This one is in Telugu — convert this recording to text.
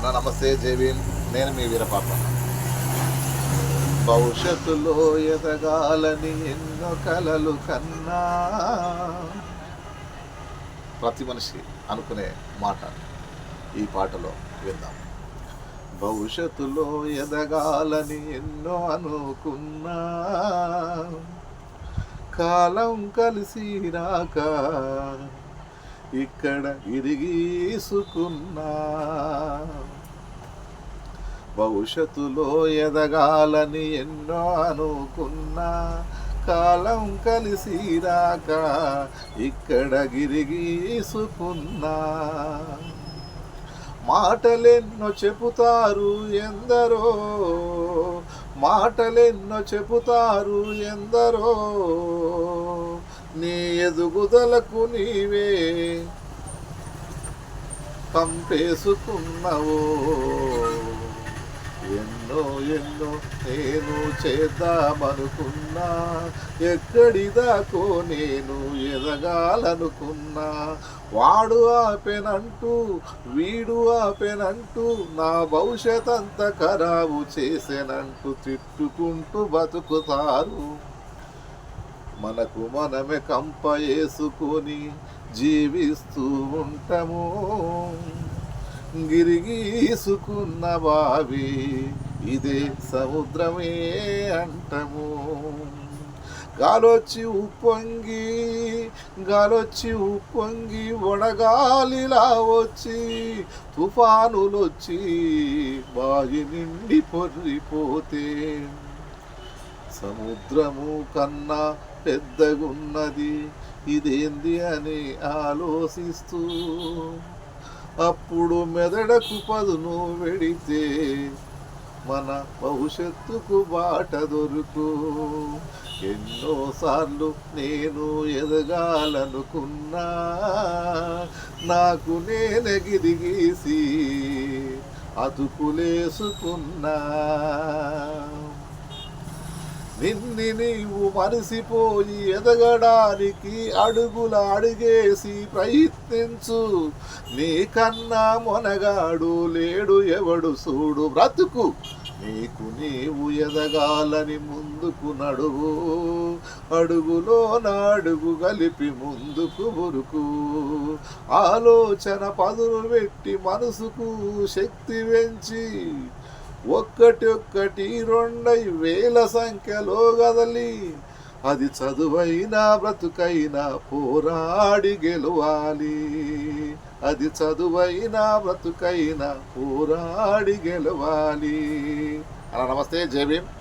అన్న నమస్తే జేబీన్ నేను మీ వీరపాప. భవిష్యత్తులో ఎదగాలని ఎన్నో కలలు కన్నా. ప్రతి మనిషి అనుకునే మాట ఈ పాటలో విందాం. భవిష్యత్తులో ఎదగాలని ఎన్నో అనుకున్నా. కాలం కలిసి రాక ఇక్కడ ఇరిగీసుకున్నా. భవిష్యత్తులో ఎదగాలని ఎన్నో అనుకున్నా. కాలం కలిసి రాక ఇక్కడ గిరిగీసుకున్నా. మాటలెన్నో చెబుతారు ఎందరో. మాటలెన్నో చెబుతారు ఎందరో. నీ ఎదుగుదలకు నీవే పంపేసుకున్నవో. ఎన్నో ఎన్నో నేను చేద్దామనుకున్నా ఎక్కడిదాకో నేను ఎదగాలనుకున్నా. వాడు ఆపెనంటూ వీడు ఆపెనంటూ నా భవిష్యత్ అంత ఖరాబు చేసేనంటూ తిట్టుకుంటూ బతుకుతారు. మనకు మనమే కంప వేసుకొని జీవిస్తూ ఉంటాము. గిరిగీసుకున్న బావి ఇదే సముద్రమే అంటము. గాలొచ్చి ఉప్పొంగి గాలొచ్చి ఉప్పొంగి వడగాలిలా వచ్చి తుఫానులొచ్చి బావి నిండి పొర్రిపోతే సముద్రము కన్నా పెద్దగున్నది. ఇదేంది అని ఆలోచిస్తూ అప్పుడు మెదడకు పదును వెడితే మన భవిష్యత్తుకు బాట దొరుకు. ఎన్నోసార్లు నేను ఎదగాలనుకున్నా నాకు నేనగిరిగేసి అతుకులేసుకున్నా నిన్ని నీవు మరిసిపోయి ఎదగడానికి అడుగుల అడిగేసి ప్రయత్నించు. నీకన్నా మొనగాడు లేడు ఎవడు చూడు బ్రతుకు. నీకు నీవు ఎదగాలని ముందుకు నడువు. అడుగులో నాడుగు కలిపి ముందుకు బురుకు ఆలోచన పదును పెట్టి మనసుకు శక్తి పెంచి ఒక్కటి ఒక్కటి రెండై వేల సంఖ్యలో గదలి అది చదువైనా బ్రతుకైనా పోరాడి గెలవాలి. అది చదువైనా బ్రతుకైనా పోరాడి గెలవాలి. అలా నమస్తే జై భీమ్.